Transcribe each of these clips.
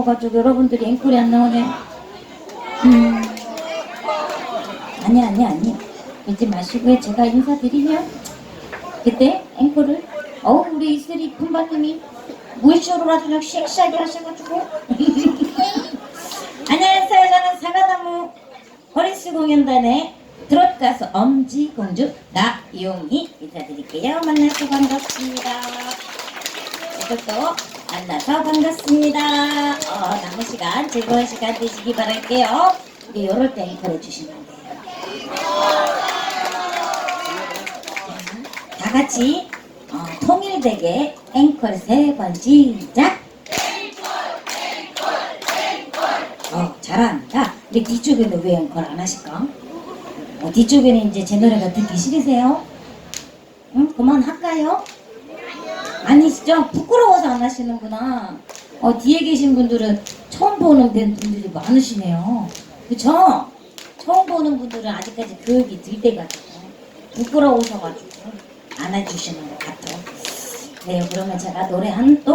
까먹어가지고 여러분들이 앵콜이 안 나오네. 음. 아니 아니 아니. 잊지 마시고요. 제가 인사드리면 그때 앵콜을 어우 우리 이슬이 무의식으로 아주 그냥 섹시하게 하셔가지고 안녕하세요. 저는 사과나무 허리스 공연단의 트롯 가수 엄지공주 나용이 인사드릴게요. 만나서 반갑습니다. 오늘도 만나서 반갑습니다. 어, 남은 시간 즐거운 시간 되시기 바랄게요. 우리 요럴 때 앵콜 해주시면 돼요. 자, 다 같이 어, 통일되게 앵콜 세 번 시작. 어, 잘한다. 우리 뒤쪽에는 왜 앵콜 안 하실까? 어, 뒤쪽에는 이제 제 노래가 듣기 싫으세요? 응? 그만 할까요? 아니시죠? 부끄러워서 안 하시는구나. 어, 뒤에 계신 분들은 처음 보는 분들이 많으시네요. 그쵸? 처음 보는 분들은 아직까지 교육이 덜 돼가지고 부끄러우셔가지고 안 해주시는 것 같아요. 네, 그러면 제가 노래 한 또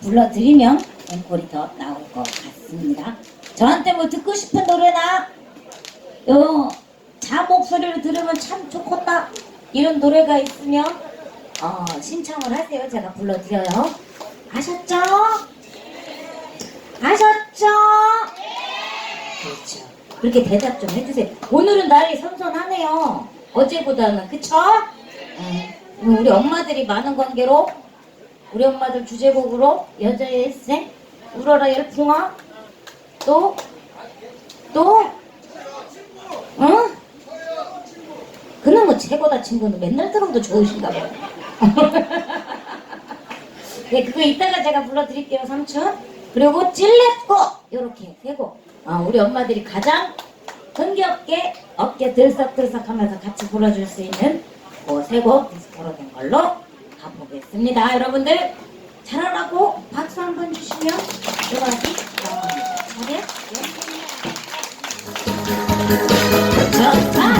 불러드리면 앵콜이 더 나올 것 같습니다. 저한테 뭐 듣고 싶은 노래나 요, 자 목소리를 들으면 참 좋겠다. 이런 노래가 있으면, 어, 신청을 하세요. 제가 불러드려요. 아셨죠? 아셨죠? 그렇죠. 그렇게 대답 좀 해주세요. 오늘은 날이 선선하네요. 어제보다는, 그쵸? 음, 우리 엄마들이 많은 관계로, 우리 엄마들 주제곡으로, 여자의 생, 울어라 열풍아, 또, 또, 응? 그놈은 최고다 친구는 맨날 들어도 좋으신가 봐요. 네, 그거 이따가 제가 불러드릴게요, 삼촌. 그리고 찔레꽃 요렇게 세곡. 아, 우리 엄마들이 가장 흥겹게 어깨 들썩들썩 하면서 같이 불러줄 수 있는 그세곡 디스코로 된 걸로 가보겠습니다. 여러분들 잘하라고 박수 한 번 주시면 음악이 나옵니다. 잘해? 네.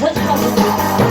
確かそ。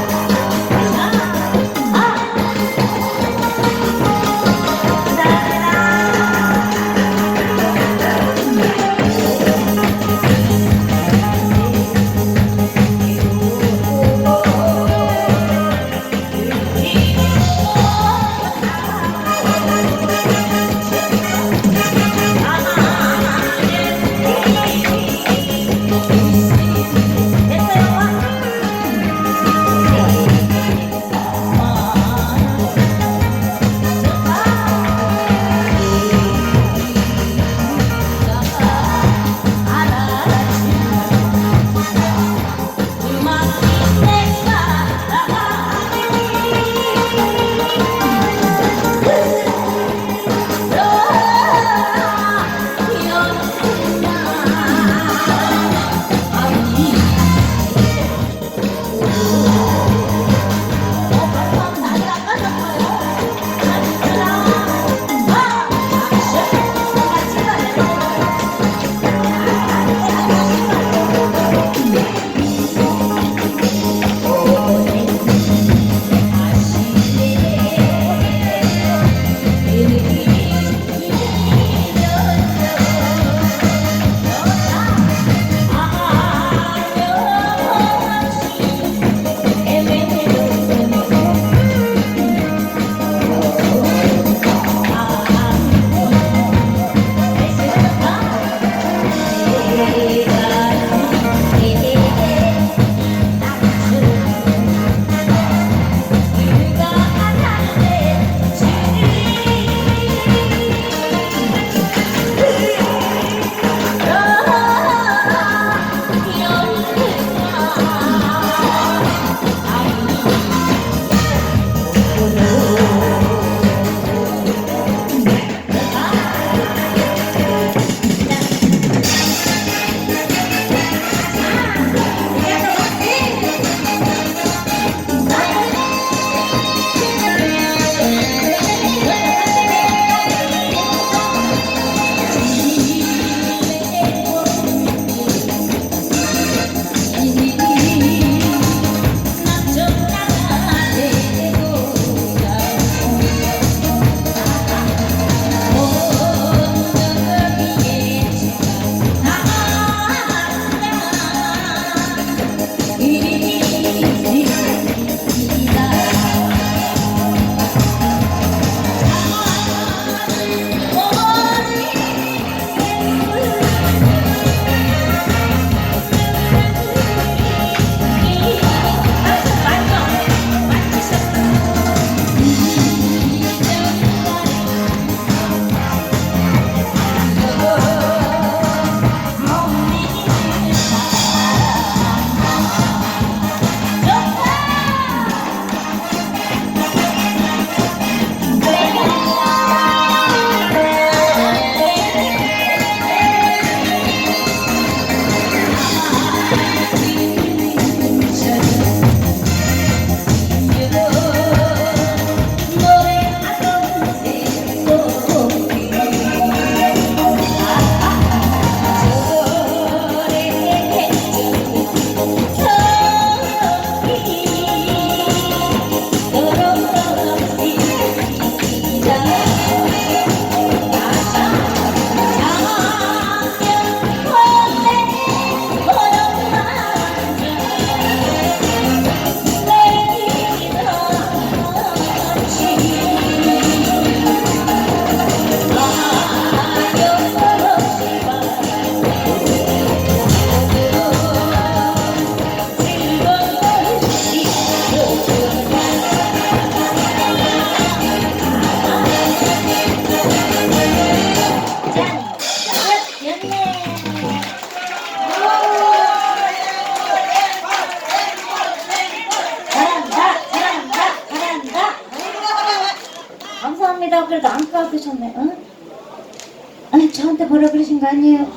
아니 저한테 뭐라 그러신 거 아니에요?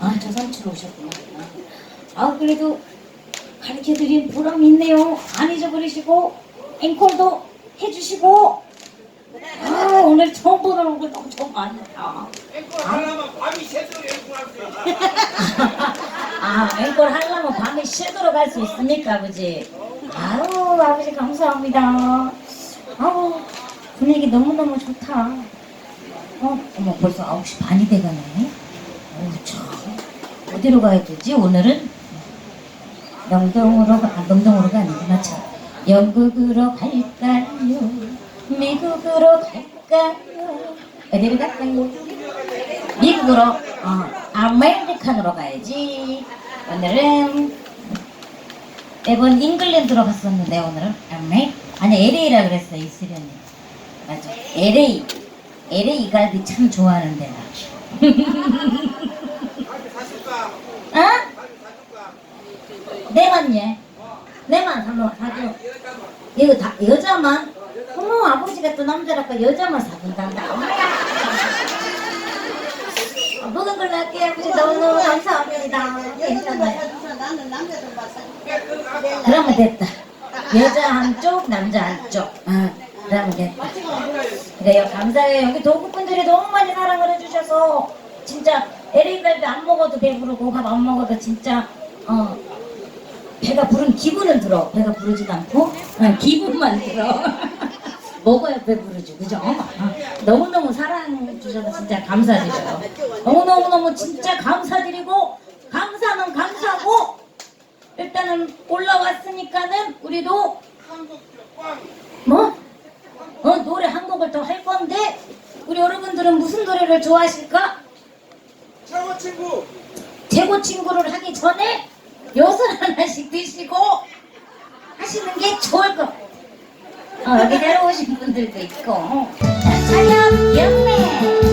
아 저 삼촌 오셨구나. 아 그래도 가르쳐드린 보람이 있네요. 안 잊어버리시고 앵콜도 해주시고. 아 오늘 처음 보는 얼굴 엄청 많다. 앵콜 하려면 밤이 새도록 앵콜 할수 아, 앵콜 하려면 밤에 쉬도록 할 수 있습니까, 아버지? 아유, 아버지 감사합니다. 아우, 분위기 너무너무 좋다. 어, 어머, 벌써 9시 반이 돼가네. 어우, 참. 어디로 가야 되지, 오늘은? 영동으로, 가, 아, 명동으로가 아니구나, 참. 영국으로 갈까요? 미국으로 갈까요? 어디로 갈까요? 미국으로, 어, 아메리칸으로 가야지. 오늘은 매번 잉글랜드로 갔었는데 오늘은 아메 아니 LA라 그랬어 이수련이 맞아 LA LA 갈비 참 좋아하는데 나. 어? 내만 얘 내만 한번 사줘 이거 다 여자만 어머 아버지가 또 남자라니까 여자만 사준단다 어, 먹은 걸로 할게요 아버지 너무너무 감사합니다 괜찮아요. 그러면 됐다. 여자 한쪽, 남자 한쪽. 아, 그러면 됐다. 그래요, 감사해요. 여기 도구분들이 너무 많이 사랑을 해주셔서 진짜 LA 갈비 안 먹어도 배부르고 밥 안 먹어도 진짜 어 배가 부른 기분은 들어. 배가 부르지도 않고 어, 기분만 들어. 먹어야 배부르지, 그죠? 어, 너무너무 사랑해 주셔서 진짜 감사드려요. 너무너무너무 진짜 감사드리고 감사는 감사고 일단은 올라왔으니까는 우리도 뭐? 어 노래 한 곡을 더 할 건데 우리 여러분들은 무슨 노래를 좋아하실까? 최고 친구! 최고 친구를 하기 전에 엿을 하나씩 드시고 하시는 게 좋을 것 같아요. 어, 여기 내려오신 분들도 있고 자, 촬영 영매